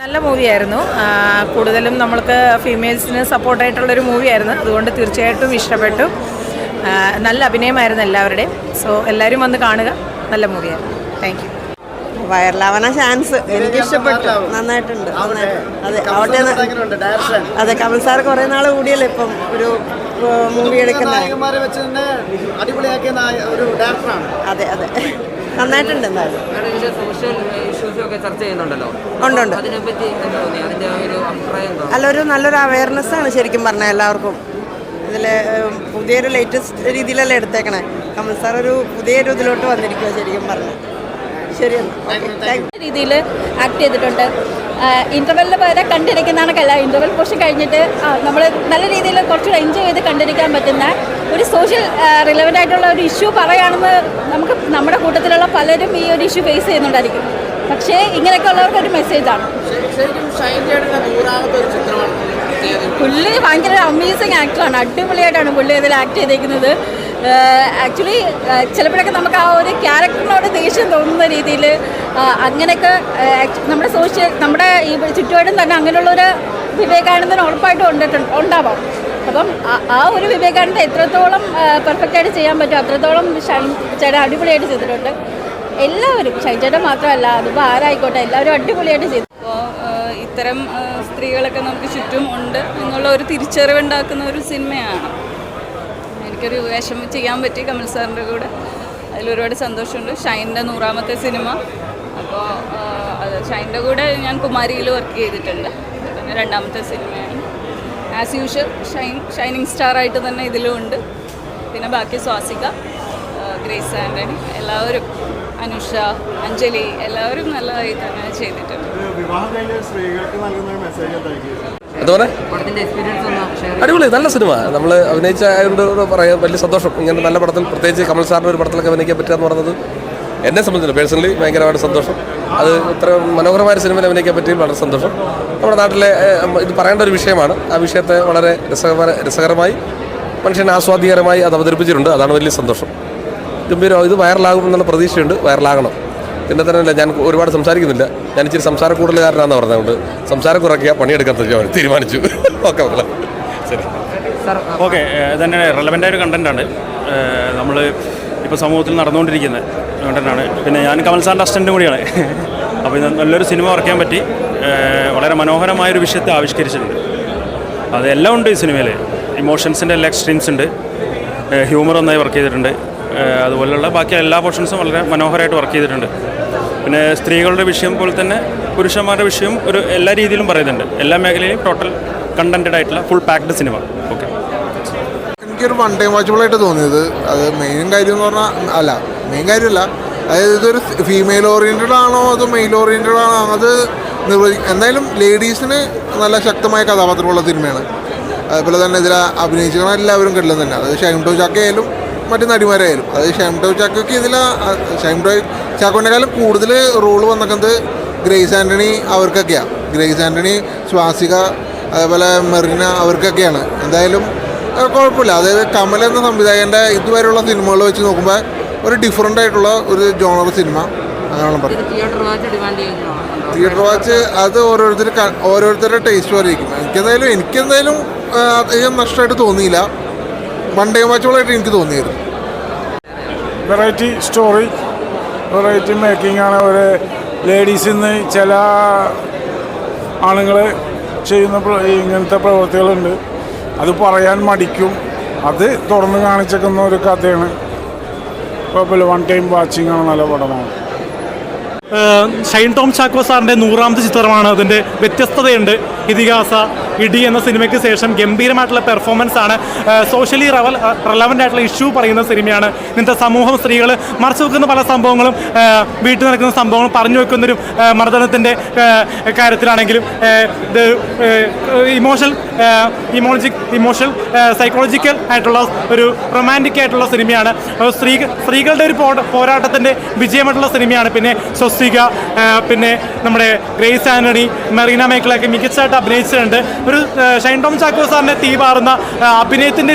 നല്ല മൂവിയായിരുന്നു. കൂടുതലും നമ്മൾക്ക് ഫീമെയിൽസിന് സപ്പോർട്ടായിട്ടുള്ളൊരു മൂവിയായിരുന്നു. അതുകൊണ്ട് തീർച്ചയായിട്ടും ഇഷ്ടപ്പെട്ടു. നല്ല അഭിനയമായിരുന്നു എല്ലാവരുടെയും. സോ എല്ലാവരും വന്ന് കാണുക. നല്ല മൂവിയായിരുന്നു. താങ്ക് യു വൈറലാവാനാ ചാൻസ് എനിക്ക് ഇഷ്ടപ്പെട്ടു. നന്നായിട്ടുണ്ട്. നന്നായിട്ട് അതെ അവിടെ അതെ കമൽ സാർ കുറെ നാൾ കൂടിയല്ലേ ഇപ്പം ഒരു മൂവി എടുക്കുന്ന അടിപൊളിയാക്കിയ ഒരു ഡയറക്ടറാണ്. അതെ അതെ. നന്നായിട്ടുണ്ട് എന്തായാലും ഒക്കെ ചർച്ച ചെയ്യുന്നുണ്ടല്ലോ? ഉണ്ട് ഉണ്ട്. അതിനെപ്പറ്റി എന്താ തോന്നി അതിന്റെ ഒരു അഭിപ്രായം അല്ല ഒരു നല്ലൊരു അവയർനെസ് ആണ് ശരിക്കും പറഞ്ഞാൽ എല്ലാവർക്കും. ഇതിൽ പുതിയൊരു ലേറ്റസ്റ്റ് രീതിയിലല്ലേ എടുത്തേക്കണേ. കമൽ സാർ ഒരു പുതിയൊരു ഇതിലോട്ട് വന്നിരിക്കുക ശരിക്കും പറഞ്ഞു. ശരിയെന്നാ രീതിയിൽ ആക്ട് ചെയ്തിട്ടുണ്ട്. ഇന്റർവെല്ലിൽ വരെ കല. ഇന്റർവെൽ പോർഷൻ കഴിഞ്ഞിട്ട് നമ്മൾ നല്ല രീതിയിൽ കുറച്ച് എൻജോയ് ചെയ്ത് കണ്ടിരിക്കാൻ പറ്റുന്ന ഒരു സോഷ്യൽ റിലവന്റ് ആയിട്ടുള്ള ഒരു ഇഷ്യൂ പറയുകയാണെന്ന് നമുക്ക് നമ്മുടെ കൂട്ടത്തിലുള്ള പലരും ഈ ഒരു ഇഷ്യൂ ഫേസ് ചെയ്യുന്നുണ്ടായിരിക്കും. പക്ഷേ ഇങ്ങനെയൊക്കെ ഉള്ളവർക്ക് ഒരു മെസ്സേജാണ് പുള്ളി ഭയങ്കര അമേസിങ് ആക്ടറാണ് അടിപൊളിയായിട്ടാണ് പുള്ളി ഇതിൽ ആക്ട് ചെയ്തേക്കുന്നത്. ആക്ച്വലി ചിലപ്പോഴൊക്കെ നമുക്ക് ആ ഒരു ക്യാരക്ടറിനോട് ദേഷ്യം തോന്നുന്ന രീതിയിൽ അങ്ങനെയൊക്കെ നമ്മുടെ സോഷ്യൽ നമ്മുടെ ഈ ചുറ്റുപാടും തന്നെ അങ്ങനെയുള്ളൊരു വിവേകാനന്ദൻ ഉറപ്പായിട്ടും ഉണ്ടിട്ടുണ്ട് ഉണ്ടാവാം. അപ്പം ആ- ഒരു വിവേകാനന്ദ എത്രത്തോളം പെർഫെക്റ്റായിട്ട് ചെയ്യാൻ പറ്റും അത്രത്തോളം ഷൈൻ ചേട്ടൻ അടിപൊളിയായിട്ട് ചെയ്തിട്ടുണ്ട്. എല്ലാവരും ഷൈൻ മാത്രമല്ല അതിപ്പോൾ ആരായിക്കോട്ടെ എല്ലാവരും അടിപൊളിയായിട്ട് ചെയ്തു. അപ്പോൾ ഇത്തരം സ്ത്രീകളൊക്കെ നമുക്ക് ചുറ്റും ഉണ്ട് എന്നുള്ള ഒരു തിരിച്ചറിവുണ്ടാക്കുന്ന ഒരു സിനിമയാണ്. എനിക്കൊരു വേഷം ചെയ്യാൻ പറ്റി കമൽ സാറിന്റെ കൂടെ. അതിലൊരുപാട് സന്തോഷമുണ്ട്. ഷൈന്റെ നൂറാമത്തെ സിനിമ. അപ്പോൾ അത് ഷൈന്റെ കൂടെ ഞാൻ കുമാരിയിൽ വർക്ക് ചെയ്തിട്ടുണ്ട്. രണ്ടാമത്തെ സിനിമയാണ്. As usual shine shining star ആയിട്ട് തന്നെ ഇതിലും ഉണ്ട്. പിന്നെ ബാക്കി സ്വാസിക ഗ്രേസ് ആന്റണി എല്ലാവരും. അനുഷ അഞ്ജലി എല്ലാവരും നല്ലതായി തന്നെ ചെയ്തിട്ടുണ്ട്. വിവാഹം കഴിഞ്ഞ സ്ത്രീകൾക്ക് നൽകുന്ന മെസ്സേജ് എന്തായിരിക്കും? അതുപോലെ? പടത്തിന്റെ എക്സ്പീരിയൻസ് ഒന്ന് ഷെയർ അടിപൊളി നല്ല സിനിമ. നമ്മൾ അഭിനയിച്ച ആയതുകൊണ്ട് പറയാം വലിയ സന്തോഷം. ഇങ്ങനെ നല്ല പടത്തിൽ പ്രത്യേകിച്ച് കമൽ സാറിന്റെ ഒരു പടത്തിലൊക്കെ അഭിനയിക്കാൻ പറ്റുക എന്ന് പറയുന്നത് എന്നെ സംബന്ധിച്ചില്ല പേഴ്സണലി ഭയങ്കരമായിട്ട് സന്തോഷം. അത് ഇത്ര മനോഹരമായ സിനിമയിൽ അഭിനയിക്കാൻ പറ്റിയും വളരെ സന്തോഷം. നമ്മുടെ നാട്ടിലെ ഇത് പറയേണ്ട ഒരു വിഷയമാണ്. ആ വിഷയത്തെ വളരെ രസകര രസകരമായി മനുഷ്യനെ ആസ്വാദ്യകരമായി അത് അവതരിപ്പിച്ചിട്ടുണ്ട്. അതാണ് വലിയ സന്തോഷം. ഗംഭീരം ഇത് വൈറലാകും എന്നുള്ള പ്രതീക്ഷയുണ്ട്. വൈറലാകണം. പിന്നെ തന്നെയല്ല ഞാൻ ഒരുപാട് സംസാരിക്കുന്നില്ല. ഞാൻ ഇച്ചിരി സംസാര കൂടുതലുകാരനാണെന്ന് പറഞ്ഞതുകൊണ്ട് സംസാരം കുറയ്ക്കുക പണിയെടുക്കാൻ തീരുമാനിച്ചു. തീരുമാനിച്ചു. ഓക്കെ മക്കളെ ശരി. സാർ ഓക്കെ തന്നെ റെലവന്റ് ആയ ഒരു കണ്ടന്റാണ് നമ്മൾ ഇപ്പോൾ സമൂഹത്തിൽ നടന്നുകൊണ്ടിരിക്കുന്ന കണ്ടന്റാണ് പിന്നെ ഞാൻ കമൽ സാറിന്റെ അസിസ്റ്റന്റും കൂടിയാണ്. അപ്പോൾ ഇത് നല്ലൊരു സിനിമ വർക്ക് ചെയ്യാൻ പറ്റി വളരെ മനോഹരമായൊരു വിഷയത്തെ ആവിഷ്കരിച്ചിട്ടുണ്ട്. അതെല്ലാം ഉണ്ട് ഈ സിനിമയിൽ ഇമോഷൻസിന്റെ എല്ലാ എക്സ്ട്രീംസ് ഉണ്ട്. ഹ്യൂമർ നന്നായി വർക്ക് ചെയ്തിട്ടുണ്ട്. അതുപോലെയുള്ള ബാക്കി എല്ലാ പോർഷൻസും വളരെ മനോഹരമായിട്ട് വർക്ക് ചെയ്തിട്ടുണ്ട്. പിന്നെ സ്ത്രീകളുടെ വിഷയം പോലെ തന്നെ പുരുഷന്മാരുടെ വിഷയം ഒരു എല്ലാ രീതിയിലും പറയുന്നുണ്ട്. എല്ലാ മേഖലയിലും ടോട്ടൽ കണ്ടന്റഡ് ആയിട്ടുള്ള ഫുൾ പാക്ഡ് സിനിമ ഓക്കെ എനിക്കൊരു വൺ ടൈം വാച്ചബിൾ ആയിട്ട് തോന്നിയത് അത് മെയിൻ കാര്യം എന്ന് പറഞ്ഞാൽ അല്ല മെയിൻ കാര്യമല്ല അതായത് ഇതൊരു ഫീമെയിൽ ഓറിയന്റഡ് ആണോ അതോ മെയിൽ ഓറിയന്റഡ് ആണോ? അത് നിർവചി എന്തായാലും ലേഡീസിന് നല്ല ശക്തമായ കഥാപാത്രമുള്ള സിനിമയാണ് അതുപോലെ തന്നെ ഇതിൽ അഭിനയിച്ചിരിക്കുന്ന എല്ലാവരും കിട്ടില്ല തന്നെ. അത് ഷൈൻ ടോ ചാക്ക ആയാലും മറ്റു നടിമാരായാലും. അത് ഷൈം ചാക്കോക്ക് ചാക്കയ്ക്ക് ഇതിൽ ഷൈം ടോ ചാക്കോനേക്കാളും കൂടുതൽ റോൾ വന്നിരിക്കുന്നത് ഗ്രേസ് ആന്റണി അവർക്കൊക്കെയാണ് ഗ്രേസ് ആന്റണി സ്വാസിക അതേപോലെ മെറിന അവർക്കൊക്കെയാണ്. എന്തായാലും കുഴപ്പമില്ല. അതായത് കമൽ എന്ന സംവിധായകന്റെ ഇതുവരെയുള്ള സിനിമകൾ വെച്ച് നോക്കുമ്പോൾ ഒരു ഡിഫറെന്റ് ആയിട്ടുള്ള ഒരു ജോണർ സിനിമ. അങ്ങനെയാണ് പറയുന്നത് തിയേറ്റർ വാച്ച് അത് ഓരോരുത്തർ ഓരോരുത്തരുടെ ടേസ്റ്റ് വരെയിരിക്കും എനിക്കെന്തായാലും എനിക്കെന്തായാലും അധികം നഷ്ടമായിട്ട് തോന്നിയില്ല. വൺ മാച്ചുകളായിട്ട് എനിക്ക് തോന്നിയിരുന്നു വെറൈറ്റി സ്റ്റോറി വെറൈറ്റി മേക്കിംഗ് ആണ് അവർ ലേഡീസിൽ നിന്ന് ചില ആണുങ്ങൾ ചെയ്യുന്ന ഇങ്ങനത്തെ പ്രവൃത്തികളുണ്ട്. അത് പറയാൻ മടിക്കും. അത് തുറന്ന് കാണിച്ചേക്കുന്ന ഒരു കഥയാണ്. കുഴപ്പമില്ല വൺ ടൈം വാച്ചിങ് ആണ് നല്ല പടമാണ്. ഷൈൻ ടോം ചാക്കോ സാറിന്റെ നൂറാമത്തെ ചിത്രമാണ്. അതിന്റെ വ്യത്യസ്തതയുണ്ട്. ഇതിഹാസ ഇടി എന്ന സിനിമയ്ക്ക് ശേഷം ഗംഭീരമായിട്ടുള്ള പെർഫോമൻസ് ആണ്. സോഷ്യലി റവൽ റെലവന്റ് ആയിട്ടുള്ള ഇഷ്യൂ പറയുന്ന സിനിമയാണ്. ഇന്നത്തെ സമൂഹം സ്ത്രീകൾ മറച്ചു വെക്കുന്ന പല സംഭവങ്ങളും വീട്ടിൽ നടക്കുന്ന സംഭവങ്ങളും പറഞ്ഞു വെക്കുന്നൊരു മർദ്ദനത്തിന്റെ കാര്യത്തിലാണെങ്കിലും ഇത് ഇമോഷണൽ ഇമോളജിക് ഇമോഷണൽ സൈക്കോളജിക്കൽ ആയിട്ടുള്ള ഒരു റൊമാന്റിക് ആയിട്ടുള്ള സിനിമയാണ്. സ്ത്രീ സ്ത്രീകളുടെ ഒരു പോരാ- പോരാട്ടത്തിന്റെ വിജയമായിട്ടുള്ള സിനിമയാണ്. പിന്നെ സ്വസ്തിക പിന്നെ നമ്മുടെ ഗ്രേസ് ആന്റണി മെറീന മേഖലയൊക്കെ മികച്ചതായിട്ട് അഭിനയിച്ചിട്ടുണ്ട്. ഒരു ഷൈൻ ടോം ചാക്കോ സാറിനെ തീ പാറുന്ന അഭിനയത്തിന്റെ